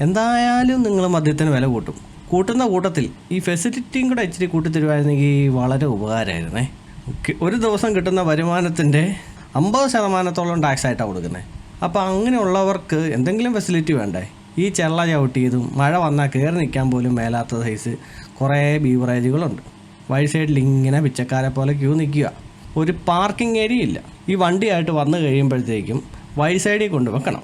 എന്തായാലും നിങ്ങൾ മദ്യത്തിന് വില കൂട്ടും. കൂട്ടുന്ന കൂട്ടത്തിൽ ഈ ഫെസിലിറ്റിയും കൂടെ ഇച്ചിരി കൂട്ടിത്തരുമായിരുന്നെങ്കിൽ വളരെ ഉപകാരമായിരുന്നേ. ഓക്കെ. ഒരു ദിവസം കിട്ടുന്ന വരുമാനത്തിന്റെ അമ്പത് ശതമാനത്തോളം ടാക്സ് ആയിട്ടാണ് കൊടുക്കുന്നത് അപ്പോൾ അങ്ങനെയുള്ളവർക്ക് എന്തെങ്കിലും ഫെസിലിറ്റി വേണ്ടേ? ഈ ചെള്ള ചവിട്ടിയതും മഴ വന്നാൽ കയറി നിൽക്കാൻ പോലും മേലാത്ത സൈസ് കുറേ ബീവറേജുകളുണ്ട് വഴി സൈഡിൽ ഇങ്ങനെ പിച്ചക്കാരെ പോലെ ക്യൂ നിൽക്കുക ഒരു പാർക്കിംഗ് ഏരിയ ഇല്ല. ഈ വണ്ടിയായിട്ട് വന്നു കഴിയുമ്പോഴത്തേക്കും വഴി സൈഡിൽ കൊണ്ടുവെക്കണം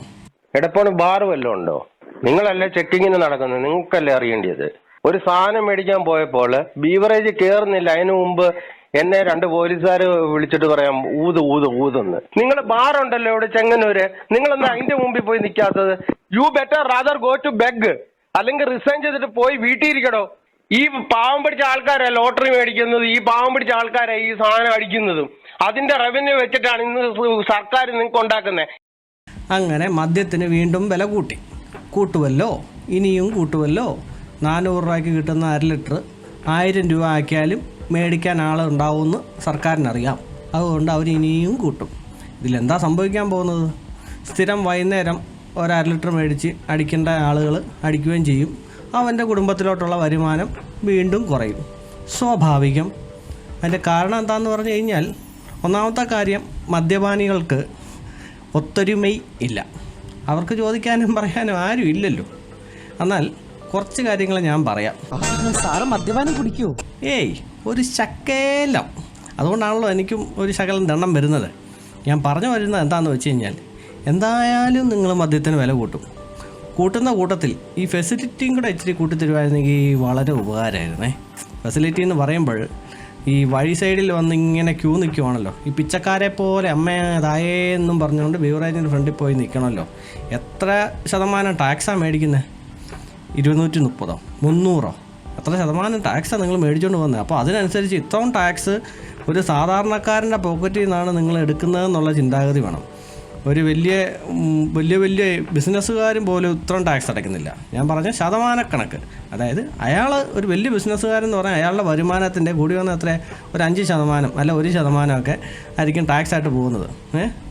എടപ്പോണ് ബാർ വല്ലതും ഉണ്ടോ? നിങ്ങളല്ലേ ചെക്കിങ്ങിന് നടക്കുന്നത്? നിങ്ങൾക്കല്ലേ അറിയേണ്ടത് ഒരു സാധനം മേടിക്കാൻ പോയപ്പോൾ ബീവറേജ് കയറുന്നില്ല അതിനു മുമ്പ് എന്നെ രണ്ട് പോലീസുകാർ വിളിച്ചിട്ട് പറയാം ഊത് ഊത് ഊതെന്ന്. നിങ്ങൾ ബാറുണ്ടല്ലോ ഇവിടെ ചെങ്ങന്നൂര്. നിങ്ങളെന്താ അതിന്റെ മുമ്പിൽ പോയി നിൽക്കാത്തത്? You better rather go to beg അല്ലെങ്കിൽ റിസൈൻ ചെയ്തിട്ട് പോയി വീട്ടിൽ ഇരിക്കടോ ഈ പാവം പിടിച്ച ആൾക്കാരെ ലോട്ടറി മേടിക്കുന്നത്? ഈ പാവം പിടിച്ച ആൾക്കാരെ ഈ സാധനം അടിക്കുന്നതും. അതിന്റെ റവന്യൂ വെച്ചിട്ടാണ് ഇന്ന് സർക്കാർ നിങ്ങൾക്ക് ഉണ്ടാക്കുന്നത്. അങ്ങനെ മദ്യത്തിന് വീണ്ടും വില കൂട്ടി. കൂട്ടുമല്ലോ ഇനിയും കൂട്ടുമല്ലോ നാനൂറ് രൂപയ്ക്ക് കിട്ടുന്ന അര ലിറ്റർ ആയിരം രൂപ ആക്കിയാലും മേടിക്കാൻ ആളുണ്ടാവുമെന്ന് സർക്കാരിനറിയാം. അതുകൊണ്ട് അവർ ഇനിയും കൂട്ടും. ഇതിലെന്താ സംഭവിക്കാൻ പോകുന്നത്? സ്ഥിരം വൈകുന്നേരം ഒരു അര ലിറ്റർ മേടിച്ച് അടിക്കേണ്ട ആളുകൾ അടിക്കുകയും ചെയ്യും. അവന്റെ കുടുംബത്തിലോട്ടുള്ള വരുമാനം വീണ്ടും കുറയും. സ്വാഭാവികം. അതിന്റെ കാരണം എന്താണെന്ന് പറഞ്ഞു കഴിഞ്ഞാൽ ഒന്നാമത്തെ കാര്യം മദ്യപാനികൾക്ക് ഒത്തൊരുമൈ ഇല്ല. അവർക്ക് ചോദിക്കാനും പറയാനും ആരും ഇല്ലല്ലോ. എന്നാൽ കുറച്ച് കാര്യങ്ങൾ ഞാൻ പറയാം. സാറ് മദ്യപാനം കുടിക്കൂ. ഏയ് ഒരു ശക്കേലം അതുകൊണ്ടാണല്ലോ എനിക്കും ഒരു ശകലം ദണ്ണം വരുന്നത്. ഞാൻ പറഞ്ഞു വരുന്നത് എന്താണെന്ന് വെച്ച് കഴിഞ്ഞാൽ എന്തായാലും നിങ്ങൾ മദ്യത്തിന് വില കൂട്ടും. കൂട്ടുന്ന കൂട്ടത്തിൽ ഈ ഫെസിലിറ്റിയും കൂടെ ഇച്ചിരി കൂട്ടിത്തരുമായിരുന്നെങ്കിൽ വളരെ ഉപകാരമായിരുന്നേ. ഫെസിലിറ്റി എന്ന് പറയുമ്പോൾ ഈ വഴി സൈഡിൽ വന്ന് ഇങ്ങനെ ക്യൂ നിൽക്കുവാണല്ലോ. ഈ പിച്ചക്കാരെ പോലെ അമ്മ തായേ എന്നും പറഞ്ഞുകൊണ്ട് ബീവറേജിന്റെ ഫ്രണ്ടിൽ പോയി നിൽക്കണമല്ലോ. എത്ര ശതമാനം ടാക്സാണ് മേടിക്കുന്നത് ഇരുന്നൂറ്റി മുപ്പതോ മുന്നൂറോ? എത്ര ശതമാനം ടാക്സാണ് നിങ്ങൾ മേടിച്ചുകൊണ്ട് വന്നത് അപ്പോൾ അതിനനുസരിച്ച് ഇത്രയും ടാക്സ് ഒരു സാധാരണക്കാരന്റെ പോക്കറ്റിൽ നിന്നാണ് നിങ്ങൾ എടുക്കുന്നതെന്നുള്ള ചിന്താഗതി വേണം. ഒരു വലിയ വലിയ വലിയ ബിസിനസ്സുകാരും പോലും ഇത്രയും ടാക്സ് അടയ്ക്കുന്നില്ല. ഞാൻ പറഞ്ഞ ശതമാനക്കണക്ക്. അതായത് അയാൾ ഒരു വലിയ ബിസിനസ്സുകാരൻ എന്ന് പറഞ്ഞാൽ അയാളുടെ വരുമാനത്തിന്റെ കൂടി വന്ന അത്ര ഒരു അഞ്ച് ശതമാനം അല്ല ഒരു ശതമാനമൊക്കെ ആയിരിക്കും ടാക്സ് ആയിട്ട് പോകുന്നത്.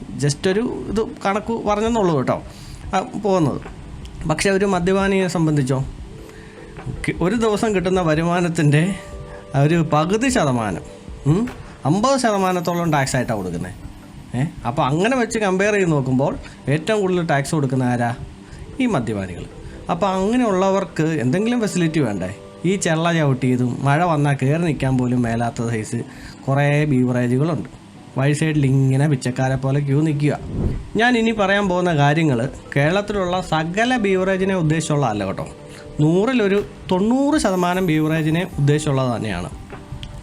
ജസ്റ്റ് ഒരു ഇത് കണക്ക് പറഞ്ഞെന്നുള്ളൂ കേട്ടോ. പോകുന്നത്. പക്ഷേ ഒരു മദ്യപാനിയെ സംബന്ധിച്ചോ? ഒരു ദിവസം കിട്ടുന്ന വരുമാനത്തിന്റെ ഒരു പകുതി ശതമാനം അമ്പത് ശതമാനത്തോളം ടാക്സ് ആയിട്ടാണ് കൊടുക്കുന്നത്. ഏ? അപ്പോൾ അങ്ങനെ വെച്ച് കമ്പയർ ചെയ്ത് നോക്കുമ്പോൾ ഏറ്റവും കൂടുതൽ ടാക്സ് കൊടുക്കുന്ന ആരാ? ഈ മദ്യപാനികൾ. അപ്പോൾ അങ്ങനെയുള്ളവർക്ക് എന്തെങ്കിലും ഫെസിലിറ്റി വേണ്ടേ? ഈ ചെള്ള ചവിട്ടിയതും മഴ വന്നാൽ കയറി നിൽക്കാൻ പോലും മേലാത്ത സൈസ് കുറേ ബീവറേജുകളുണ്ട് വഴി സൈഡിൽ ഇങ്ങനെ പിച്ചക്കാരെ പോലെ ക്യൂ നിൽക്കുക ഞാൻ ഇനി പറയാൻ പോകുന്ന കാര്യങ്ങൾ കേരളത്തിലുള്ള സകല ബീവറേജിനെ ഉദ്ദേശിച്ചുള്ളതല്ല കേട്ടോ. നൂറിലൊരു തൊണ്ണൂറ് ശതമാനം ബീവറേജിനെ ഉദ്ദേശിച്ചുള്ളത് തന്നെയാണ്.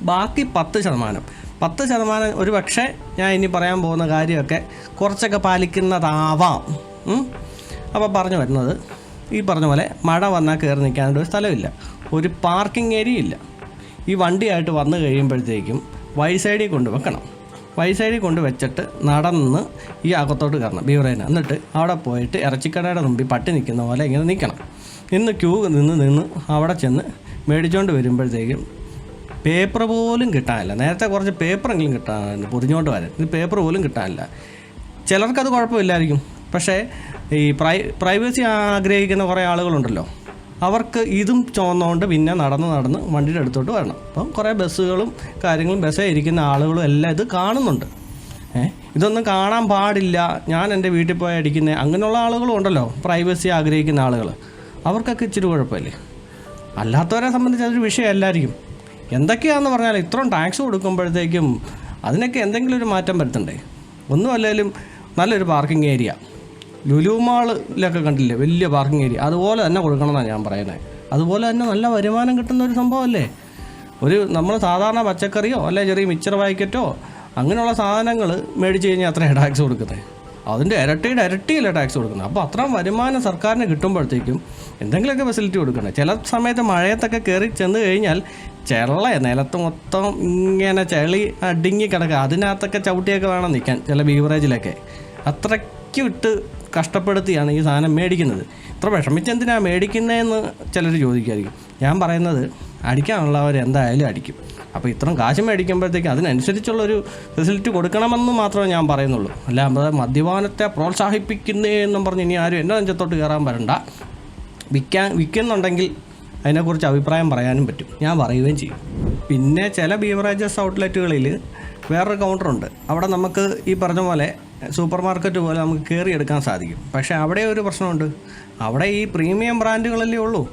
ബാക്കി പത്ത് ശതമാനം പത്ത് ശതമാനം ഒരു പക്ഷേ ഞാൻ ഇനി പറയാൻ പോകുന്ന കാര്യമൊക്കെ കുറച്ചൊക്കെ പാലിക്കുന്നതാവാം. അപ്പോൾ പറഞ്ഞു വരുന്നത് ഈ പറഞ്ഞ പോലെ മഴ വന്നാൽ കയറി നിൽക്കാനായിട്ട് ഒരു സ്ഥലമില്ല. ഒരു പാർക്കിംഗ് ഏരിയ ഇല്ല. ഈ വണ്ടിയായിട്ട് വന്നു കഴിയുമ്പോഴത്തേക്കും വൈ സൈഡിൽ കൊണ്ട് വെക്കണം. വൈ സൈഡിൽ കൊണ്ട് വെച്ചിട്ട് നടന്ന് ഈ അകത്തോട്ട് കയറണം. ബീവറേന് എന്നിട്ട് അവിടെ പോയിട്ട് ഇറച്ചിക്കടയുടെ മുമ്പിൽ പട്ടി നിൽക്കുന്ന പോലെ ഇങ്ങനെ നിൽക്കണം. നിന്ന് ക്യൂ നിന്ന് നിന്ന് അവിടെ ചെന്ന് മേടിച്ചുകൊണ്ട് വരുമ്പോഴത്തേക്കും പേപ്പർ പോലും കിട്ടാനില്ല. നേരത്തെ കുറച്ച് പേപ്പറെങ്കിലും കിട്ടാനുണ്ട് പൊതിഞ്ഞോണ്ട് വരാൻ ഇത് പേപ്പർ പോലും കിട്ടാനില്ല. ചിലർക്കത് കുഴപ്പമില്ലായിരിക്കും. പക്ഷേ ഈ പ്രൈ പ്രൈവസി ആഗ്രഹിക്കുന്ന കുറേ ആളുകളുണ്ടല്ലോ. അവർക്ക് ഇതും ചുമന്നുകൊണ്ട് പിന്നെ നടന്ന് നടന്ന് വണ്ടിയുടെ അടുത്തോട്ട് വരണം. അപ്പം കുറേ ബസ്സുകളും കാര്യങ്ങളും ബസ്സേ ഇരിക്കുന്ന ആളുകളും എല്ലാം ഇത് കാണുന്നുണ്ട്. ഇതൊന്നും കാണാൻ പാടില്ല. ഞാൻ എന്റെ വീട്ടിൽ പോയി അടിക്കുന്ന അങ്ങനെയുള്ള ആളുകളും ഉണ്ടല്ലോ. പ്രൈവസി ആഗ്രഹിക്കുന്ന ആളുകൾ അവർക്കൊക്കെ ഇച്ചിരി കുഴപ്പമില്ലേ? അല്ലാത്തവരെ സംബന്ധിച്ച് അതൊരു വിഷയമല്ലായിരിക്കും എന്തൊക്കെയാണെന്ന് പറഞ്ഞാൽ ഇത്രയും ടാക്സ് കൊടുക്കുമ്പോഴത്തേക്കും അതിനൊക്കെ എന്തെങ്കിലും ഒരു മാറ്റം വരുത്തണ്ടേ? ഒന്നും അല്ലെങ്കിലും നല്ലൊരു പാർക്കിംഗ് ഏരിയ ലുലു മാളിലൊക്കെ കണ്ടില്ലേ? വലിയ പാർക്കിംഗ് ഏരിയ അതുപോലെ തന്നെ കൊടുക്കണമെന്നാണ് ഞാൻ പറയുന്നത് അതുപോലെ തന്നെ നല്ല വരുമാനം കിട്ടുന്ന ഒരു സംഭവമല്ലേ? ഒരു നമ്മൾ സാധാരണ പച്ചക്കറിയോ അല്ലെ ചെറിയ മിച്ചർ പാക്കറ്റോ അങ്ങനെയുള്ള സാധനങ്ങൾ മേടിച്ച് കഴിഞ്ഞാൽ അത്രയും ടാക്സ് കൊടുക്കുന്നത് അതിന്റെ ഇരട്ടിയുടെ ഇരട്ടിയല്ല ടാക്സ് കൊടുക്കുന്നത്. അപ്പോൾ അത്രയും വരുമാനം സർക്കാരിന് കിട്ടുമ്പോഴത്തേക്കും എന്തെങ്കിലുമൊക്കെ ഫെസിലിറ്റി കൊടുക്കണം ചില സമയത്ത് മഴയത്തൊക്കെ കയറി ചെന്ന് കഴിഞ്ഞാൽ ചെള്ള നിലത്ത് മൊത്തം ഇങ്ങനെ ചെളി അടുങ്ങി കിടക്കുക. അതിനകത്തൊക്കെ ചവിട്ടിയൊക്കെ വേണം നിൽക്കാൻ ചില ബീവറേജിലൊക്കെ അത്രയ്ക്ക് ഇട്ട് കഷ്ടപ്പെടുത്തിയാണ് ഈ സാധനം മേടിക്കുന്നത്. ഇത്ര വിഷമിച്ചെന്തിനാണ് മേടിക്കുന്നതെന്ന് ചിലർ ചോദിക്കുമായിരിക്കും ഞാൻ പറയുന്നത് അടിക്കാനുള്ളവർ എന്തായാലും അടിക്കും. അപ്പോൾ ഇത്രയും കാശ് മേടിക്കുമ്പോഴത്തേക്ക് അതിനനുസരിച്ചുള്ളൊരു ഫെസിലിറ്റി കൊടുക്കണമെന്ന് മാത്രമേ ഞാൻ പറയുന്നുള്ളൂ. അല്ലാതെ മദ്യപാനത്തെ പ്രോത്സാഹിപ്പിക്കുന്നേ എന്നും പറഞ്ഞ് ഇനി ആരും എന്റെ നെഞ്ചത്തോട്ട് കയറാൻ വരണ്ട. വിൽക്കാൻ വിൽക്കുന്നുണ്ടെങ്കിൽ അതിനെക്കുറിച്ച് അഭിപ്രായം പറയാനും പറ്റും. ഞാൻ പറയുകയും ചെയ്യും. പിന്നെ ചില ബീവറേജസ് ഔട്ട്ലെറ്റുകളിൽ വേറൊരു കൗണ്ടറുണ്ട് അവിടെ നമുക്ക് ഈ പറഞ്ഞ പോലെ സൂപ്പർ മാർക്കറ്റ് പോലെ നമുക്ക് കയറി എടുക്കാൻ സാധിക്കും. പക്ഷേ അവിടെ ഒരു പ്രശ്നമുണ്ട്. അവിടെ ഈ പ്രീമിയം ബ്രാൻഡുകളല്ലേ ഉള്ളൂ.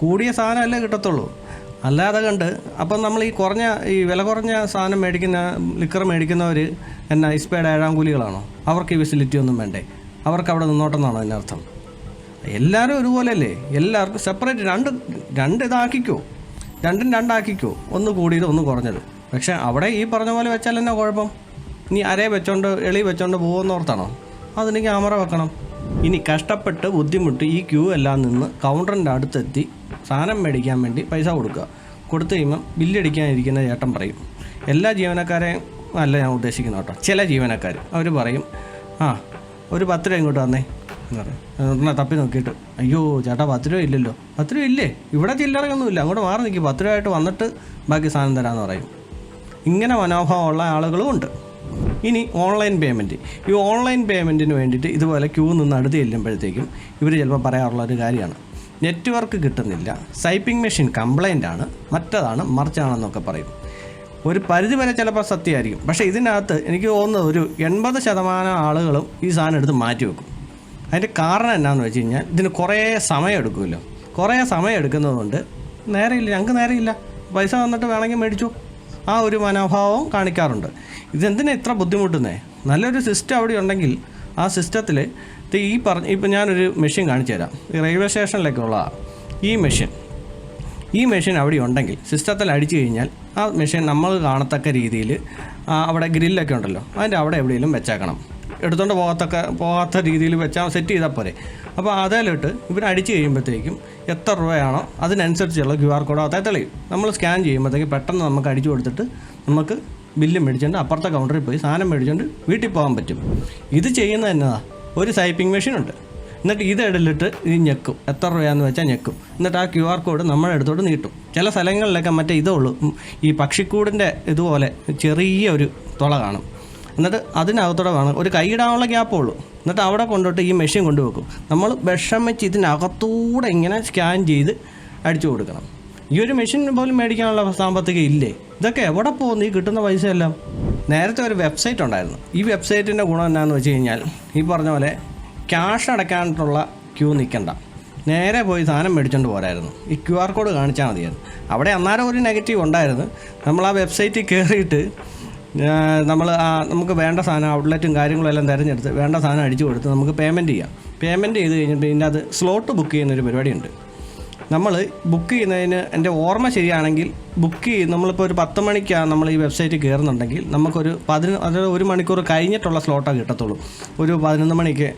കൂടിയ സാധനമല്ലേ കിട്ടത്തുള്ളൂ. അല്ലാതെ കണ്ട് അപ്പം നമ്മൾ ഈ കുറഞ്ഞ ഈ വില കുറഞ്ഞ സാധനം മേടിക്കുന്ന ലിക്കർ മേടിക്കുന്നവർ എന്നാ ഇസ്പേഡ് ഏഴാം കൂലികളാണോ? അവർക്ക് ഈ ഫെസിലിറ്റി ഒന്നും വേണ്ടേ? അവർക്ക് അവിടെ നിന്നോട്ടെന്നാണോ അതിനർത്ഥം എല്ലാവരും ഒരുപോലെയല്ലേ? എല്ലാവർക്കും സെപ്പറേറ്റ് രണ്ട് രണ്ട് ഇതാക്കിക്കോ. രണ്ടും രണ്ടാക്കിക്കോ. ഒന്ന് കൂടിയത് ഒന്ന് കുറഞ്ഞത്. പക്ഷെ അവിടെ ഈ പറഞ്ഞ പോലെ വെച്ചാൽ എന്നാ കുഴപ്പം? ഇനി അരേ വെച്ചോണ്ട് എളി വെച്ചോണ്ട് പോകുന്നോർത്താണോ? അതിന് ക്യാമറ വെക്കണം. ഇനി കഷ്ടപ്പെട്ട് ബുദ്ധിമുട്ട് ഈ ക്യൂ എല്ലാം നിന്ന് കൗണ്ടറിന്റെ അടുത്തെത്തി സാധനം മേടിക്കാൻ വേണ്ടി പൈസ കൊടുക്കുക. കൊടുത്തു കഴിയുമ്പം ബില്ലടിക്കാനിരിക്കുന്ന ചേട്ടൻ പറയും എല്ലാ ജീവനക്കാരെയും അല്ല ഞാൻ ഉദ്ദേശിക്കുന്നത് കേട്ടോ. ചില ജീവനക്കാർ അവർ പറയും ആ ഒരു പത്ത് രൂപ ഇങ്ങോട്ട് വന്നേ എന്ന് പറയും. തപ്പി നോക്കിയിട്ട് അയ്യോ ചേട്ടാ പത്ത് രൂപ ഇല്ലല്ലോ. പത്ത് രൂപ ഇല്ലേ? ഇവിടെ ചില്ലറയൊന്നുമില്ല. അങ്ങോട്ട് മാറി നിൽക്കും പത്ത് രൂപ ആയിട്ട് വന്നിട്ട് ബാക്കി സാധനം തരാമെന്ന് പറയും. ഇങ്ങനെ മനോഭാവമുള്ള ആളുകളും ഉണ്ട്. ഇനി ഓൺലൈൻ പേയ്മെന്റ് ഈ ഓൺലൈൻ പേയ്മെന്റിന് വേണ്ടിയിട്ട് ഇതുപോലെ ക്യൂ നിന്ന് അടുത്ത് ചെല്ലുമ്പോഴത്തേക്കും ഇവർ ചിലപ്പോൾ പറയാറുള്ള ഒരു കാര്യമാണ്. നെറ്റ്വർക്ക് കിട്ടുന്നില്ല. സൈപ്പിംഗ് മെഷീൻ കംപ്ലൈന്റ് ആണ്. മറ്റതാണ് മറിച്ചാണെന്നൊക്കെ പറയും. ഒരു പരിധി വരെ ചിലപ്പോൾ സത്യമായിരിക്കും. പക്ഷേ ഇതിനകത്ത് എനിക്ക് തോന്നുന്നത് ഒരു എൺപത് ശതമാനം ആളുകളും ഈ സാധനം എടുത്ത് മാറ്റി വെക്കും. അതിന്റെ കാരണം എന്നാന്ന് വെച്ച് കഴിഞ്ഞാൽ ഇതിന് കുറേ സമയം എടുക്കുമല്ലോ. കുറേ സമയം എടുക്കുന്നതുകൊണ്ട് നേരെയില്ല. ഞങ്ങൾക്ക് നേരെയില്ല. പൈസ വന്നിട്ട് വേണമെങ്കിൽ മേടിച്ചു. ആ ഒരു മനോഭാവം കാണിക്കാറുണ്ട്. ഇതെന്തിനാ ഇത്ര ബുദ്ധിമുട്ടുന്നേ? നല്ലൊരു സിസ്റ്റം അവിടെ ഉണ്ടെങ്കിൽ ആ സിസ്റ്റത്തിൽ ഈ പറഞ്ഞ ഇപ്പം ഞാനൊരു മെഷീൻ കാണിച്ചു തരാം. ഈ റെയിൽവേ സ്റ്റേഷനിലേക്കുള്ള ഈ മെഷീൻ. ഈ മെഷീൻ അവിടെ ഉണ്ടെങ്കിൽ സിസ്റ്റത്തിൽ അടിച്ചു കഴിഞ്ഞാൽ ആ മെഷീൻ നമ്മൾ കാണത്തക്ക രീതിയിൽ അവിടെ ഗ്രില്ലൊക്കെ ഉണ്ടല്ലോ. അതിന്റെ അവിടെ എവിടെയെങ്കിലും വെച്ചേക്കണം. എടുത്തുകൊണ്ട് പോകത്തക്ക പോകാത്ത രീതിയിൽ വെച്ചാൽ സെറ്റ് ചെയ്താൽ പോരെ. അപ്പോൾ അതിലിട്ട് ഇവർ അടിച്ച് കഴിയുമ്പോഴത്തേക്കും എത്ര രൂപയാണോ അതിനനുസരിച്ചുള്ള ക്യു ആർ കോഡ് അകത്തെ തെളിയും. നമ്മൾ സ്കാൻ ചെയ്യുമ്പോഴത്തേക്ക് പെട്ടെന്ന് നമുക്ക് അടിച്ചു കൊടുത്തിട്ട് നമുക്ക് ബില്ല് മേടിച്ചുകൊണ്ട് അപ്പുറത്തെ കൗണ്ടറിൽ പോയി സാധനം മേടിച്ചുകൊണ്ട് വീട്ടിൽ പോകാൻ പറ്റും. ഇത് ചെയ്യുന്നത് എന്നതാ ഒരു സൈപ്പിംഗ് മെഷീൻ ഉണ്ട് എന്നിട്ട് ഇത് ഇടലിട്ട് ഇത് ഞെക്കും. എത്ര രൂപയാന്ന് വെച്ചാൽ ഞെക്കും. എന്നിട്ട് ആ ക്യു ആർ കോഡ് നമ്മുടെ അടുത്തോട്ട് നീട്ടും. ചില സ്ഥലങ്ങളിലൊക്കെ മറ്റേ ഇതേ ഉള്ളൂ. ഈ പക്ഷിക്കൂടിന്റെ ഇതുപോലെ ചെറിയ ഒരു തുള കാണും. എന്നിട്ട് അതിനകത്തോടെ വേണം ഒരു കൈയിടാനുള്ള ഗ്യാപ്പേ ഉള്ളൂ. എന്നിട്ട് അവിടെ കൊണ്ടുപോയിട്ട് ഈ മെഷീൻ കൊണ്ടുവെക്കും. നമ്മൾ വിഷം വെച്ച് ഇതിനകത്തൂടെ ഇങ്ങനെ സ്കാൻ ചെയ്ത് അടിച്ചു കൊടുക്കണം. ഈ ഒരു മെഷീൻ പോലും മേടിക്കാനുള്ള സാമ്പത്തികം ഇല്ലേ? ഇതൊക്കെ എവിടെ പോകുന്നു? ഈ കിട്ടുന്ന പൈസ എല്ലാം നേരത്തെ ഒരു വെബ്സൈറ്റ് ഉണ്ടായിരുന്നു. ഈ വെബ്സൈറ്റിന്റെ ഗുണം എന്താണെന്ന് വെച്ച് കഴിഞ്ഞാൽ ഈ പറഞ്ഞ പോലെ ക്യാഷ് അടയ്ക്കാനുള്ള ക്യൂ നിൽക്കണ്ട. നേരെ പോയി സാധനം മേടിച്ചുകൊണ്ട് പോരായിരുന്നു. ഈ ക്യു ആർ കോഡ് കാണിച്ചാൽ മതിയായിരുന്നു. അവിടെ അന്നേരം ഒരു നെഗറ്റീവ് ഉണ്ടായിരുന്നു. നമ്മൾ ആ വെബ്സൈറ്റിൽ കയറിയിട്ട് നമ്മൾ നമുക്ക് വേണ്ട സാധനം ഔട്ട്ലെറ്റും കാര്യങ്ങളും എല്ലാം തിരഞ്ഞെടുത്ത് വേണ്ട സാധനം അടിച്ചു കൊടുത്ത് നമുക്ക് പേയ്മെന്റ് ചെയ്യാം. പേയ്മെന്റ് ചെയ്ത് കഴിഞ്ഞിട്ട് ഇതിന്റെ അത് സ്ലോട്ട് ബുക്ക് ചെയ്യുന്നൊരു പരിപാടിയുണ്ട്. നമ്മൾ ബുക്ക് ചെയ്യുന്നതിന് എന്റെ ഓർമ്മ ശരിയാണെങ്കിൽ ബുക്ക് ചെയ്ത് നമ്മളിപ്പോൾ ഒരു പത്ത് മണിക്കാണ് നമ്മൾ ഈ വെബ്സൈറ്റ് കയറുന്നുണ്ടെങ്കിൽ നമുക്കൊരു പതിന അതായത് ഒരു മണിക്കൂർ കഴിഞ്ഞിട്ടുള്ള സ്ലോട്ടാണ് കിട്ടത്തുള്ളൂ. ഒരു പതിനൊന്ന് മണിക്ക്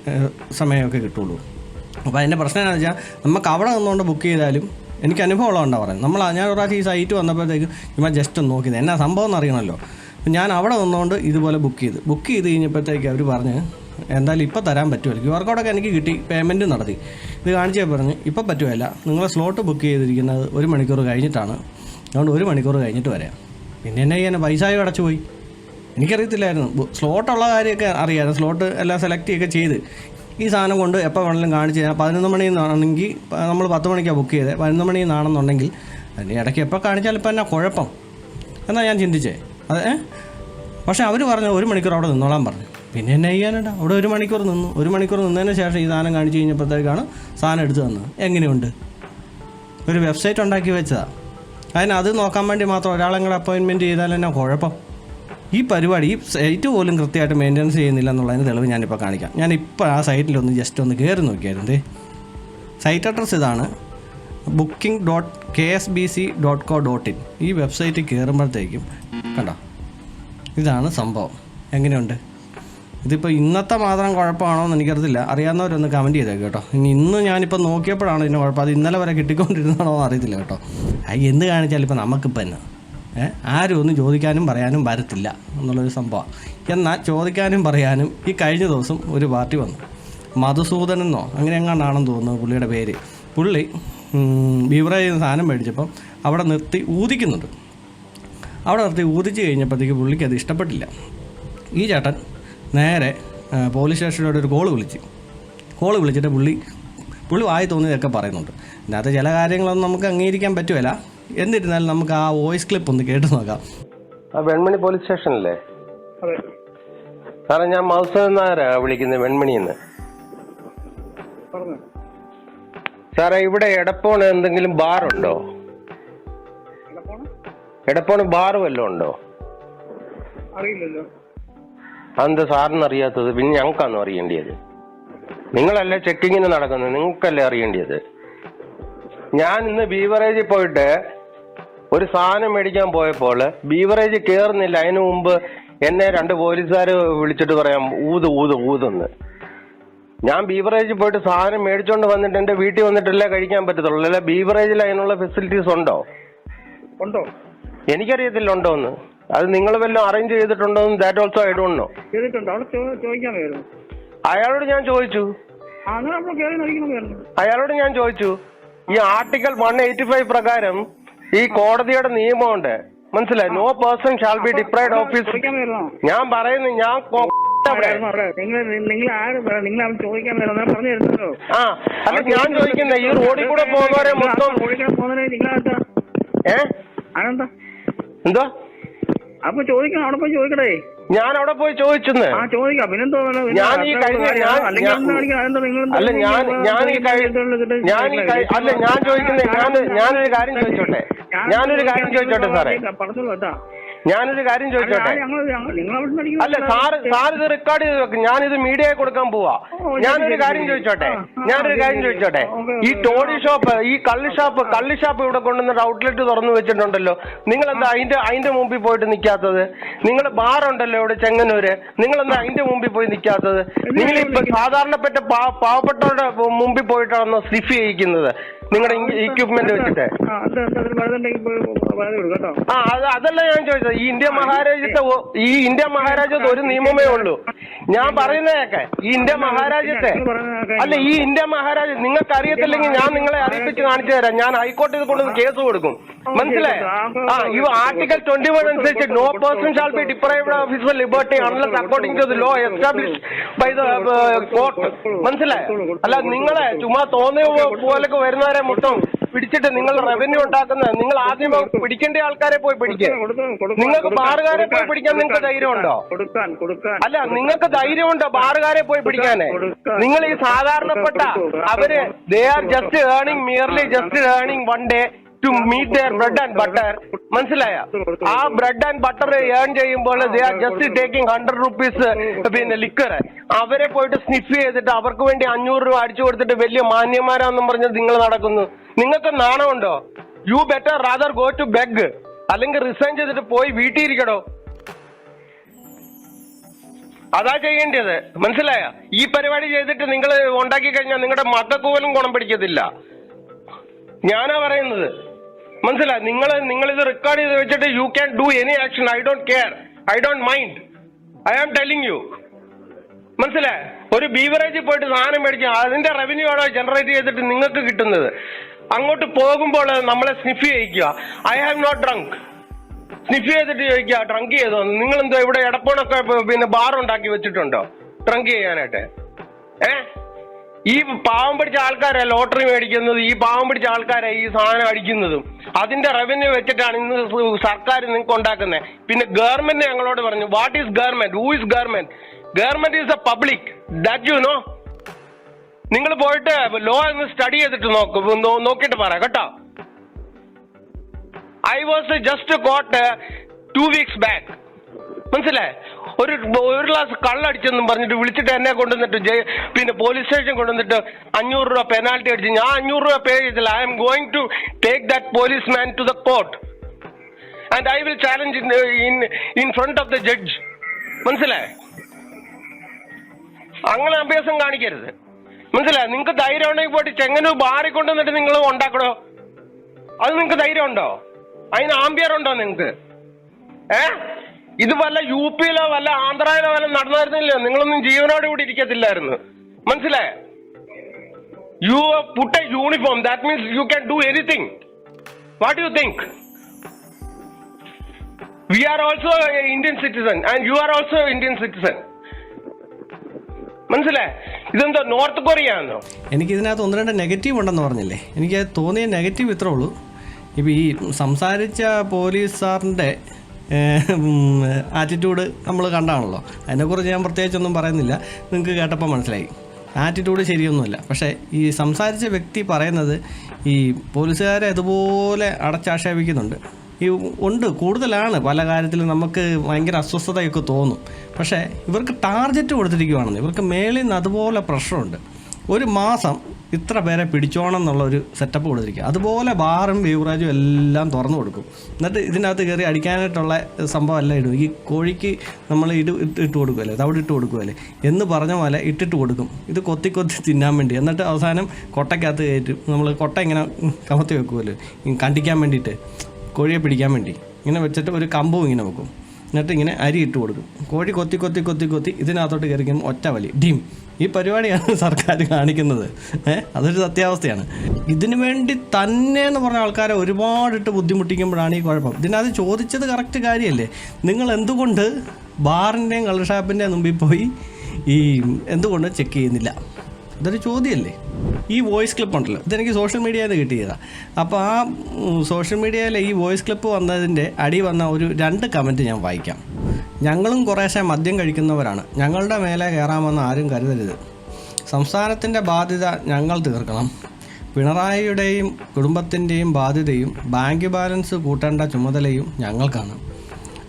സമയമൊക്കെ കിട്ടുള്ളൂ. അപ്പോൾ അതിന്റെ പ്രശ്നം എന്താണെന്ന് വെച്ചാൽ നമുക്ക് അവിടെ നിന്നുകൊണ്ട് ബുക്ക് ചെയ്താലും എനിക്ക് അനുഭവമുള്ളതുകൊണ്ടാണ് പറയുന്നത്. നമ്മൾ ഞാൻ ഒരു ഈ സൈറ്റ് വന്നപ്പോഴത്തേക്കും ചുമ്മാ ജസ്റ്റ് ഒന്ന് നോക്കിയത് എന്നാ സംഭവം എന്ന് അറിയണമല്ലോ. ഞാൻ അവിടെ വന്നുകൊണ്ട് ഇതുപോലെ ബുക്ക് ചെയ്ത്. ബുക്ക് ചെയ്ത് കഴിഞ്ഞപ്പോഴത്തേക്ക് അവർ പറഞ്ഞ് എന്തായാലും ഇപ്പോൾ തരാൻ പറ്റുമല്ലോ ക്യു ആർ കോഡൊക്കെ എനിക്ക് കിട്ടി പേയ്മെന്റ് നടത്തി. ഇത് കാണിച്ചാൽ പറഞ്ഞ് ഇപ്പോൾ പറ്റുമല്ല നിങ്ങളെ സ്ലോട്ട് ബുക്ക് ചെയ്തിരിക്കുന്നത് ഒരു മണിക്കൂർ കഴിഞ്ഞിട്ടാണ്. അതുകൊണ്ട് ഒരു മണിക്കൂർ കഴിഞ്ഞിട്ട് വരാം. പിന്നെ എന്നെ ചെയ്യാൻ പൈസയും അടച്ചു പോയി. എനിക്കറിയത്തില്ലായിരുന്നു. സ്ലോട്ടുള്ള കാര്യമൊക്കെ അറിയാമായിരുന്നു സ്ലോട്ട് എല്ലാം സെലക്ട് ചെയ്യുകയൊക്കെ ചെയ്ത്. ഈ സാധനം കൊണ്ട് എപ്പോൾ വേണമെങ്കിലും കാണിച്ച് തരാം. പതിനൊന്ന് മണിയിൽ നിന്നാണെങ്കിൽ നമ്മൾ പത്ത് മണിക്കാണ് ബുക്ക് ചെയ്തത് പതിനൊന്ന് മണിയിൽ നിന്നാണെന്നുണ്ടെങ്കിൽ അതിന് ഇടയ്ക്ക് എപ്പോൾ കാണിച്ചാൽ ഇപ്പം എന്നാ കുഴപ്പം. എന്നാ ഞാൻ ചിന്തിച്ചേ. അത് പക്ഷെ അവർ പറഞ്ഞു ഒരു മണിക്കൂർ അവിടെ നിന്നോളാൻ പറഞ്ഞു. പിന്നെ എന്നെ ചെയ്യാനുണ്ട് അവിടെ ഒരു മണിക്കൂർ നിന്നു. ഒരു മണിക്കൂർ നിന്നതിന് ശേഷം ഈ സാധനം കാണിച്ചു കഴിഞ്ഞപ്പോഴത്തേക്കാണ് സാധനം എടുത്തു തന്നത്. എങ്ങനെയുണ്ട്? ഒരു വെബ്സൈറ്റ് ഉണ്ടാക്കി വെച്ചതാണ് അതിന് അത് നോക്കാൻ വേണ്ടി മാത്രം ഒരാളെങ്കിലും അപ്പോയിൻമെന്റ് ചെയ്താൽ എന്നാ കുഴപ്പം? ഈ പരിപാടി ഈ സൈറ്റ് പോലും കൃത്യമായിട്ട് മെയിന്റനൻസ് ചെയ്യുന്നില്ല എന്നുള്ളതിന് തെളിവ് ഞാനിപ്പോൾ കാണിക്കാം. ഞാനിപ്പോൾ ആ സൈറ്റിലൊന്ന് ജസ്റ്റ് ഒന്ന് കയറി നോക്കിയായിരുന്നു സൈറ്റ് അഡ്രസ്സ് ഇതാണ്. Booking dot K S B C dot co dot in ഈ വെബ്സൈറ്റിൽ കയറുമ്പോഴത്തേക്കും കണ്ടോ? ഇതാണ് സംഭവം. എങ്ങനെയുണ്ട്? ഇതിപ്പോൾ ഇന്നത്തെ മാത്രം കുഴപ്പമാണോ എന്ന് എനിക്കറിയത്തില്ല. അറിയാവുന്നവരൊന്ന് കമന്റ് ചെയ്തേക്ക് കേട്ടോ. ഇനി ഇന്ന് ഞാനിപ്പോൾ നോക്കിയപ്പോഴാണ് ഇതിന് കുഴപ്പം. അത് ഇന്നലെ വരെ കിട്ടിക്കൊണ്ടിരുന്നതാണോ എന്ന് അറിയത്തില്ല കേട്ടോ. എന്ത് കാണിച്ചാലും ഇപ്പോൾ നമുക്കിപ്പോൾ തന്നെ ഏഹ് ആരും ഒന്നും ചോദിക്കാനും പറയാനും വരത്തില്ല എന്നുള്ളൊരു സംഭവമാണ് എന്നാൽ ചോദിക്കാനും പറയാനും ഈ കഴിഞ്ഞ ദിവസം ഒരു പാർട്ടി വന്നു. മധുസൂദനെന്നോ അങ്ങനെ എങ്ങാണ്ടാണെന്ന് തോന്നുന്നു പുള്ളിയുടെ പേര്. പുള്ളി ബീവറേജ് ചെയ്യുന്ന സാധനം മേടിച്ചപ്പം അവിടെ നിർത്തി ഊതിക്കുന്നുണ്ട്. അവിടെ നിർത്തി ഊതിച്ച് കഴിഞ്ഞപ്പോഴത്തേക്ക് പുള്ളിക്ക് അത് ഇഷ്ടപ്പെട്ടില്ല. ഈ ചേട്ടൻ നേരെ പോലീസ് സ്റ്റേഷനിലോട്ട് ഒരു കോൾ വിളിച്ചു. കോൾ വിളിച്ചിട്ട് പുള്ളി പുള്ളി വായി തോന്നിയതൊക്കെ പറയുന്നുണ്ട്. ഇതിനകത്ത് ചില കാര്യങ്ങളൊന്നും നമുക്ക് അംഗീകരിക്കാൻ പറ്റുമല്ല എന്നിരുന്നാലും നമുക്ക് ആ വോയിസ് ക്ലിപ്പ് ഒന്ന് കേട്ടു നോക്കാം. ആ വെൺമണി പോലീസ് സ്റ്റേഷനല്ലേ? സാറേ ഞാൻ മൗസൻ വിളിക്കുന്നത് വെൺമണിന്ന് സാറേ ഇവിടെ എടപ്പോണ് എന്തെങ്കിലും ബാർ ഉണ്ടോ? എടപ്പോൺ എടപ്പോണ് ബാർ വല്ലതും ഉണ്ടോ? അറിയില്ലല്ലോ. അതെന്താ സാറിന് അറിയാത്തത്? പിന്നെ ഞങ്ങൾക്കാണോ അറിയേണ്ടത് നിങ്ങളല്ലേ ചെക്കിങ്ങിന് നടക്കുന്നത് നിങ്ങൾക്കല്ലേ അറിയേണ്ടത് ഞാൻ ഇന്ന് ബീവറേജിൽ പോയിട്ട് ഒരു സാധനം മേടിക്കാൻ പോയപ്പോൾ ബീവറേജ് കയറുന്നില്ല അതിനു മുമ്പ് എന്നെ രണ്ട് പോലീസുകാർ വിളിച്ചിട്ട് പറയാം ഊത് ഊത് ഊതെന്ന്. ഞാൻ ബീവറേജിൽ പോയിട്ട് സാധനം മേടിച്ചോണ്ട് വന്നിട്ട് എന്റെ വീട്ടിൽ വന്നിട്ടല്ലേ കഴിക്കാൻ പറ്റത്തുള്ളൂ. അല്ലെ ബീവറേജിൽ അതിനുള്ള ഫെസിലിറ്റീസ് ഉണ്ടോ? ഉണ്ടോ? എനിക്കറിയത്തില്ല ഉണ്ടോ എന്ന് അത് നിങ്ങൾ വല്ലതും അറേഞ്ച് ചെയ്തിട്ടുണ്ടോ എന്ന് that also I don't know ചെയ്തിട്ടുണ്ട്? അവിടെ അയാളോട് ഞാൻ ചോദിച്ചു. അയാളോട് ഞാൻ ചോദിച്ചു. ഈ ആർട്ടിക്കൽ വൺ എയ്റ്റി ഫൈവ് പ്രകാരം ഈ കോടതിയുടെ നിയമമുണ്ട്. മനസ്സിലായി? No person shall be deprived office ഞാൻ പറയുന്നു ഞാൻ കൊ- അവിടെ. നിങ്ങൾ നിങ്ങൾ ആര് പറ- നിങ്ങൾ അവൻ ചോദിക്കാൻ വരുന്ന പറഞ്ഞു തരുന്നല്ലോ ആ അല്ല ഞാൻ ചോദിക്കുന്ന ഈ റോഡിൽ കൂടെ പോകുന്നവരെ മൊത്തം ഓടിക്കാൻ പോകുന്നവരെ നിങ്ങളെന്താ ഏ? അതെന്താ എന്തോ അപ്പൊ ചോദിക്കണം അവിടെ പോയി ചോദിക്കടേ. ഞാൻ അവിടെ പോയി ചോദിച്ചെന്ന്. ആ ചോദിക്കാം. പിന്നെന്തോ വേണം? പിന്നെ ഞാൻ ഈ കഴിഞ്ഞ ഞാൻ അല്ലെങ്കിൽ ഞാൻ- എന്താ കാണിക്കുക? അതെന്താ നിങ്ങൾ എന്താ അല്ല ഞാൻ നിങ്ങൾ ഞാൻ ഈ കഴി ഞാൻ ഈ കഴി അല്ല ഞാൻ ചോദിക്കുന്നത് ഞാൻ ഞാനൊരു കാര്യം ചോദിച്ചോട്ടെ. ഞാനൊരു കാര്യം ചോദിച്ചോട്ടെ സാറേ. പറഞ്ഞോളൂ കേട്ടാ. ഞാനൊരു കാര്യം ചോദിച്ചോട്ടെ? അല്ല സാറ് സാർ ഇത് റെക്കോർഡ് ചെയ്ത് വെക്കും. ഞാനിത് മീഡിയയെ കൊടുക്കാൻ പോവാ. ഞാനൊരു കാര്യം ചോദിച്ചോട്ടെ? ഞാനൊരു കാര്യം ചോദിച്ചോട്ടെ? ഈ ടോണി ടോഡി ഷോപ്പ് ഈ കള്ള് ഷോപ്പ് കള്ള് ഷോപ്പ് ഇവിടെ കൊണ്ടുവന്നിട്ട് ഔട്ട്ലെറ്റ് തുറന്നു വെച്ചിട്ടുണ്ടല്ലോ. നിങ്ങൾ എന്താ അതിന്റെ അതിന്റെ മുമ്പിൽ പോയിട്ട് നിൽക്കാത്തത് നിങ്ങൾ ബാർ ഉണ്ടല്ലോ ഇവിടെ ചെങ്ങന്നൂര്. നിങ്ങൾ എന്താ അതിന്റെ മുമ്പിൽ പോയി നിൽക്കാത്തത് നിങ്ങൾ ഇപ്പൊ സാധാരണപ്പെട്ട പാവപ്പെട്ടവരുടെ മുമ്പിൽ പോയിട്ടാണോ സ്റ്റിഫ് ചെയ്യിക്കുന്നത്? നിങ്ങളുടെ ഇക്വിപ്മെന്റ് വെച്ചിട്ട്. ആ, അത് അതല്ല ഞാൻ ചോദിച്ചത്. ഈ ഇന്ത്യ മഹാരാജ്യത്തെ ഈ ഇന്ത്യ മഹാരാജ്യത്ത് ഒരു നിയമമേ ഉള്ളൂ. ഞാൻ പറയുന്നതൊക്കെ. ഈ ഇന്ത്യ മഹാരാജ്യത്തെ അല്ല ഈ ഇന്ത്യ മഹാരാജ്യം നിങ്ങൾക്ക് അറിയത്തില്ലെങ്കിൽ ഞാൻ നിങ്ങളെ അറിയിപ്പിച്ച് കാണിച്ചു തരാം. ഞാൻ ഹൈക്കോടതിയിൽ കൊണ്ട് കേസ് കൊടുക്കും. മനസ്സിലായോ? ആ ഈ ആർട്ടിക്കൽ ട്വന്റി വൺ അനുസരിച്ച് no person shall be deprived of his liberty unless according to the law establish by the court മനസ്സിലായോ? അല്ല നിങ്ങളെ ചുമ്മാ തോന്നിയ പോലൊക്കെ വരുന്നവരെ മൊത്തം പിടിച്ചിട്ട് നിങ്ങൾ റവന്യൂ ഉണ്ടാക്കുന്ന നിങ്ങൾ ആദ്യം പിടിക്കേണ്ട ആൾക്കാരെ പോയി പിടിക്കുക നിങ്ങൾക്ക് ബാറുകാരെ പോയി പിടിക്കാൻ നിങ്ങൾക്ക് ധൈര്യമുണ്ടോ? അല്ല നിങ്ങൾക്ക് ധൈര്യമുണ്ടോ ബാറുകാരെ പോയി പിടിക്കാനെ? നിങ്ങൾ ഈ സാധാരണപ്പെട്ട അവർ they are just earning merely just earning one day to meet their bread and butter മനസ്സിലായ? ആ ബ്രെഡ് ആൻഡ് ബട്ടർ ഏൺ ചെയ്യുമ്പോൾ they are just taking hundred rupees പിന്നെ ലിക്കർ അവരെ പോയിട്ട് സ്നിഫ് ചെയ്തിട്ട് അവർക്ക് വേണ്ടി അഞ്ഞൂറ് രൂപ അടിച്ചു കൊടുത്തിട്ട് വലിയ മാന്യന്മാരാന്നും പറഞ്ഞ് നിങ്ങൾ നടക്കുന്നു. നിങ്ങൾക്ക് നാണമുണ്ടോ? You better rather go to beg അല്ലെങ്കിൽ റിസൈൻ ചെയ്തിട്ട് പോയി വീട്ടിൽ ഇരിക്കണോ അതാ ചെയ്യേണ്ടത്. മനസ്സിലായ? ഈ പരിപാടി ചെയ്തിട്ട് നിങ്ങൾ ഉണ്ടാക്കി കഴിഞ്ഞാൽ നിങ്ങളുടെ മക്കൾക്ക് പോലും ഗുണം പിടിക്കത്തില്ല. ഞാനാ പറയുന്നത്. മനസ്സിലായി? നിങ്ങൾ നിങ്ങൾ ഇത് റെക്കോർഡ് ചെയ്ത് വെച്ചിട്ട് you can do any action I don't care I don't mind I am telling you മനസ്സിലായി? ഒരു ബീവറേജിൽ പോയിട്ട് സാധനം മേടിച്ച് അതിന്റെ റവന്യൂ ആണോ ജനറേറ്റ് ചെയ്തിട്ട് നിങ്ങൾക്ക് കിട്ടുന്നത്? അങ്ങോട്ട് പോകുമ്പോൾ നമ്മളെ സ്നിഫ് ചെയ്യിക്കുക. I have not drunk sniff ചെയ്തിട്ട് ചോദിക്കുക ഡ്രങ്ക് ചെയ്തോ? നിങ്ങൾ എന്തോ ഇവിടെ ഇടപ്പോണൊക്കെ പിന്നെ ബാർ ഉണ്ടാക്കി വെച്ചിട്ടുണ്ടോ? ഡ്രങ്ക് ചെയ്യാനായിട്ട്. ഏ? ഈ പാവം പിടിച്ച ആൾക്കാരെ ലോട്ടറി മേടിക്കുന്നത്? ഈ പാവം പിടിച്ച ആൾക്കാരെ ഈ സാധനം അടിക്കുന്നതും. അതിന്റെ റവന്യൂ വെച്ചിട്ടാണ് ഇന്ന് സർക്കാർ നിങ്ങൾക്ക് ഉണ്ടാക്കുന്നത്. പിന്നെ ഗവൺമെന്റ് ഞങ്ങളോട് പറഞ്ഞു what is government who is government government is a public that you know നിങ്ങൾ പോയിട്ട് ലോ ഒന്ന് സ്റ്റഡി ചെയ്തിട്ട് നോക്ക്. നോക്കിയിട്ട് പറ കേട്ടോ. I was just caught two weeks back മനസ്സിലായി? ഒരു ഒരു ഗ്ലാസ് കള്ളടിച്ചെന്നും പറഞ്ഞിട്ട് വിളിച്ചിട്ട് എന്നെ കൊണ്ടുവന്നിട്ട് പിന്നെ പോലീസ് സ്റ്റേഷൻ കൊണ്ടുവന്നിട്ട് അഞ്ഞൂറ് രൂപ പെനാൽറ്റി അടിച്ച്. ഞാൻ അഞ്ഞൂറ് രൂപ പേ ചെയ്തില്ല. I'm going to take that policeman to the court and I will challenge in in in front of the judge മനസ്സിലായേ? അങ്ങനെ അഭ്യാസം കാണിക്കരുത്. മനസ്സിലായി? നിങ്ങൾക്ക് ധൈര്യം ഉണ്ടെങ്കിൽ പോയിട്ട് ചെങ്ങനൂർ ബാറി കൊണ്ടുവന്നിട്ട് നിങ്ങൾ ഉണ്ടാക്കണോ? അത് നിങ്ങൾക്ക് ധൈര്യം ഉണ്ടോ? അതിന് ആംബിയർ ഉണ്ടോ നിങ്ങൾക്ക്? ഏ? ഇത് വല്ല യു പിയിലോ വല്ല ആന്ധ്രയിലോ വല്ല നടന്നായിരുന്നില്ല നിങ്ങളൊന്നും ജീവനോട് കൂടി ഇരിക്കത്തില്ലായിരുന്നു. മനസ്സിലായ? You put a uniform that means you can do anything what you think we are also Indian citizen and you are also Indian citizen മനസ്സിലായി? ഇതെന്തോ നോർത്ത് കൊറിയ ആണോ എനിക്ക് ഇതിനകത്ത് ഒന്ന് രണ്ട് നെഗറ്റീവ് ഉണ്ടെന്ന് പറഞ്ഞില്ലേ? എനിക്ക് തോന്നിയ നെഗറ്റീവ് ഇത്രേ ഉള്ളൂ. ഇപ്പൊ ഈ സംസാരിച്ച പോലീസ് സാറിന്റെ ആറ്റിറ്റ്യൂഡ് നമ്മൾ കണ്ടാണല്ലോ. അതിനെക്കുറിച്ച് ഞാൻ പ്രത്യേകിച്ചൊന്നും പറയുന്നില്ല. നിങ്ങൾക്ക് കേട്ടപ്പോൾ മനസ്സിലായി. ആറ്റിറ്റ്യൂഡ് ശരിയൊന്നുമല്ല. പക്ഷേ ഈ സംസാരിച്ച വ്യക്തി പറയുന്നത് ഈ പോലീസുകാരെ അതുപോലെ അടച്ചാക്ഷേപിക്കുന്നുണ്ട്. ഈ ഉണ്ട് കൂടുതലാണ്. പല കാര്യത്തിലും നമുക്ക് ഭയങ്കര അസ്വസ്ഥതയൊക്കെ തോന്നും. പക്ഷേ ഇവർക്ക് ടാർഗറ്റ് കൊടുത്തിരിക്കുവാണെന്ന് ഇവർക്ക് മേളിൽ നിന്ന് അതുപോലെ പ്രഷറുണ്ട് ഒരു മാസം ഇത്ര പേരെ പിടിച്ചോണം എന്നുള്ള ഒരു സെറ്റപ്പ് കൊടുത്തിരിക്കുക. അതുപോലെ ബാറും ബീവറേജും എല്ലാം തുറന്നു കൊടുക്കും. എന്നിട്ട് ഇതിനകത്ത് കയറി അടിക്കാനായിട്ടുള്ള സംഭവം ഇടും ഈ കോഴിക്ക് നമ്മൾ ഇട് ഇട്ട് കൊടുക്കുമല്ലേ തവിട് ഇട്ട് കൊടുക്കുമല്ലേ എന്ന് പറഞ്ഞ പോലെ ഇട്ടിട്ട് കൊടുക്കും. ഇത് കൊത്തി കൊത്തി തിന്നാൻ വേണ്ടി. എന്നിട്ട് അവസാനം കൊട്ടയ്ക്കകത്ത് കയറ്റും നമ്മൾ കൊട്ട ഇങ്ങനെ കമത്തി വെക്കുമല്ലോ കണ്ടിക്കാൻ വേണ്ടിയിട്ട്. കോഴിയെ പിടിക്കാൻ വേണ്ടി. ഇങ്ങനെ വെച്ചിട്ട് ഒരു കമ്പും ഇങ്ങനെ വെക്കും. എന്നിട്ട് ഇങ്ങനെ അരി ഇട്ട് കൊടുക്കും. കോഴി കൊത്തി കൊത്തി കൊത്തി കൊത്തി ഇതിനകത്തോട്ട് കയറിക്കും ഒറ്റ വലി. ഡീം. ഈ പരിപാടിയാണ് സർക്കാർ കാണിക്കുന്നത്. ഏഹ് അതൊരു സത്യാവസ്ഥയാണ്. ഇതിനു വേണ്ടി തന്നെ എന്ന് പറഞ്ഞ ആൾക്കാരെ ഒരുപാടിട്ട് ബുദ്ധിമുട്ടിക്കുമ്പോഴാണ് ഈ കുഴപ്പം. ഇതിനകത്ത് ചോദിച്ചത് കറക്റ്റ് കാര്യമല്ലേ നിങ്ങൾ എന്തുകൊണ്ട് ബാറിന്റെയും കളർ ഷാപ്പിന്റെയും മുമ്പിൽ പോയി ഈ എന്തുകൊണ്ട് ചെക്ക് ചെയ്യുന്നില്ല? ഇതൊരു ചോദ്യമല്ലേ ഈ വോയിസ് ക്ലിപ്പ് ഉണ്ടല്ലോ. ഇതെനിക്ക് സോഷ്യൽ മീഡിയയിൽ നിന്ന് കിട്ടിയതാണ് അപ്പോൾ ആ സോഷ്യൽ മീഡിയയിൽ ഈ വോയിസ് ക്ലിപ്പ് വന്നതിന്റെ അടി വന്ന ഒരു രണ്ട് കമന്റ് ഞാൻ വായിക്കാം. ഞങ്ങളും കുറേശ്ശെ മദ്യം കഴിക്കുന്നവരാണ്. ഞങ്ങളുടെ മേലെ കയറാമെന്ന് ആരും കരുതരുത്. സംസ്ഥാനത്തിന്റെ ബാധ്യത ഞങ്ങൾ തീർക്കണം. പിണറായിയുടെയും കുടുംബത്തിന്റെയും ബാധ്യതയും ബാങ്ക് ബാലൻസ് കൂട്ടേണ്ട ചുമതലയും ഞങ്ങൾക്കാണ്.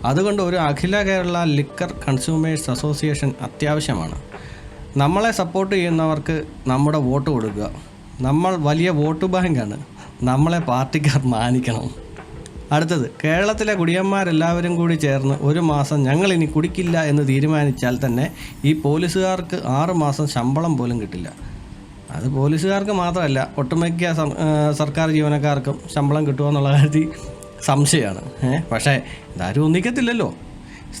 അതുകൊണ്ട് ഒരു അഖില കേരള ലിക്കർ കൺസ്യൂമേഴ്സ് അസോസിയേഷൻ അത്യാവശ്യമാണ്. നമ്മളെ സപ്പോർട്ട് ചെയ്യുന്നവർക്ക് നമ്മുടെ വോട്ട് കൊടുക്കുക. നമ്മൾ വലിയ വോട്ട് ബാങ്കാണ്. നമ്മളെ പാർട്ടിക്കാർ മാനിക്കണം. അടുത്തത് കേരളത്തിലെ കുടിയന്മാരെല്ലാവരും കൂടി ചേർന്ന് ഒരു മാസം ഞങ്ങൾ ഇനി കുടിക്കില്ല എന്ന് തീരുമാനിച്ചാൽ തന്നെ ഈ പോലീസുകാർക്ക് ആറ് മാസം ശമ്പളം പോലും കിട്ടില്ല. അത് പോലീസുകാർക്ക് മാത്രമല്ല ഒട്ടുമിക്ക സർക്കാർ ജീവനക്കാർക്കും ശമ്പളം കിട്ടുമെന്നുള്ള കാര്യത്തിൽ സംശയമാണ്. ഏഹ് പക്ഷേ ഇതാരും ഒന്നിക്കത്തില്ലല്ലോ.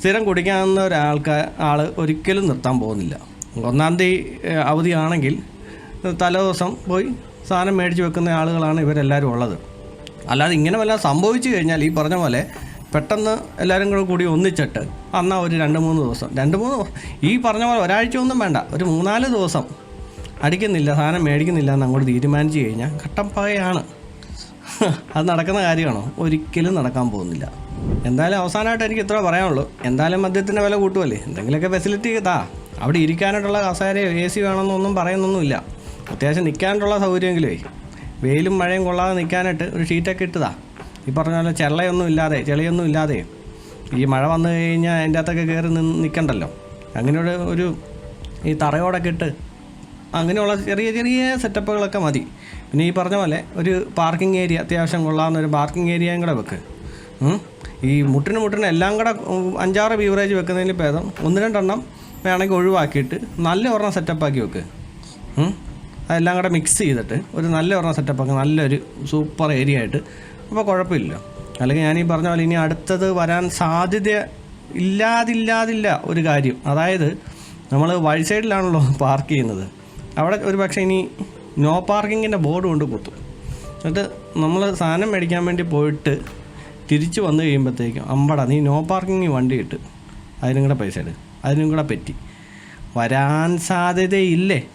സ്ഥിരം കുടിക്കാവുന്ന ഒരാൾക്ക് ആൾ ഒരിക്കലും നിർത്താൻ പോകുന്നില്ല. ഒന്നാം തീയതി അവധിയാണെങ്കിൽ തലേ ദിവസം പോയി സാധനം മേടിച്ച് വെക്കുന്ന ആളുകളാണ് ഇവരെല്ലാവരും ഉള്ളത്. അല്ലാതെ ഇങ്ങനെ വല്ല സംഭവിച്ചു കഴിഞ്ഞാൽ ഈ പറഞ്ഞ പോലെ പെട്ടെന്ന് എല്ലാവരും കൂടെ കൂടി ഒന്നിച്ചിട്ട് അന്നാ ഒരു രണ്ട് മൂന്ന് ദിവസം. രണ്ട് മൂന്ന് ഈ പറഞ്ഞ പോലെ ഒരാഴ്ച ഒന്നും വേണ്ട. ഒരു മൂന്നാൽ ദിവസം അടിക്കുന്നില്ല സാധനം മേടിക്കുന്നില്ല എന്ന് അങ്ങോട്ട് തീരുമാനിച്ചു കഴിഞ്ഞാൽ കട്ടപ്പകയാണ് അത് നടക്കുന്ന കാര്യമാണോ? ഒരിക്കലും നടക്കാൻ പോകുന്നില്ല. എന്തായാലും അവസാനമായിട്ട് എനിക്ക് ഇത്ര പറയാനുള്ളൂ. എന്തായാലും മദ്യത്തിന്റെ വില കൂട്ടുമല്ലേ എന്തെങ്കിലുമൊക്കെ ഫെസിലിറ്റി താ. അവിടെ ഇരിക്കാനായിട്ടുള്ള കസേരയോ എ സി വേണമെന്നൊന്നും പറയുന്നൊന്നുമില്ല. അത്യാവശ്യം നിൽക്കാനുള്ള സൗകര്യമെങ്കിലേ. വെയിലും മഴയും കൊള്ളാതെ നിൽക്കാനായിട്ട് ഒരു ഷീറ്റൊക്കെ ഇട്ടതാ. ഈ പറഞ്ഞ പോലെ ചെള്ളയൊന്നും ഇല്ലാതെ ചെളിയൊന്നും ഇല്ലാതെ. ഈ മഴ വന്നു കഴിഞ്ഞാൽ അതിന്റെ അകത്തൊക്കെ കയറി നിന്ന് നിൽക്കണ്ടല്ലോ അങ്ങനെയുള്ള ഒരു ഈ തറയോടൊക്കെ ഇട്ട് അങ്ങനെയുള്ള ചെറിയ ചെറിയ സെറ്റപ്പുകളൊക്കെ മതി. പിന്നെ ഈ പറഞ്ഞ പോലെ ഒരു പാർക്കിംഗ് ഏരിയ അത്യാവശ്യം കൊള്ളാവുന്ന ഒരു പാർക്കിംഗ് ഏരിയയും കൂടെ വെക്ക്. ഈ മുട്ടിന് മുട്ടിന് എല്ലാം കൂടെ അഞ്ചാറ് ബീവറേജ് വെക്കുന്നതിന് ഭേദം ഒന്ന് രണ്ടെണ്ണം വേണമെങ്കിൽ ഒഴിവാക്കിയിട്ട് നല്ല ഒരെണ്ണം സെറ്റപ്പാക്കി വെക്ക്. അതെല്ലാം കൂടെ മിക്സ് ചെയ്തിട്ട് ഒരു നല്ല ഒരെണ്ണം സെറ്റപ്പാക്കി നല്ലൊരു സൂപ്പർ ഏരിയ ആയിട്ട്. അപ്പോൾ കുഴപ്പമില്ല. അല്ലെങ്കിൽ ഞാൻ ഈ പറഞ്ഞ പോലെ ഇനി അടുത്തത് വരാൻ സാധ്യത ഇല്ലാതില്ലാതില്ല ഒരു കാര്യം. അതായത് നമ്മൾ വഴി സൈഡിലാണല്ലോ പാർക്ക് ചെയ്യുന്നത്. അവിടെ ഒരു പക്ഷേ ഇനി നോ പാർക്കിങ്ങിന്റെ ബോർഡ് കൊണ്ട് കുത്തും. എന്നിട്ട് നമ്മൾ സാധനം മേടിക്കാൻ വേണ്ടി പോയിട്ട് തിരിച്ച് വന്നു കഴിയുമ്പോഴത്തേക്കും അമ്പട നീ നോ പാർക്കിങ് വണ്ടി ഇട്ട്. അതിനും കൂടെ പൈസ എടു അതിനും കൂടെ പറ്റി. വരാൻ സാധ്യതയില്ലേ?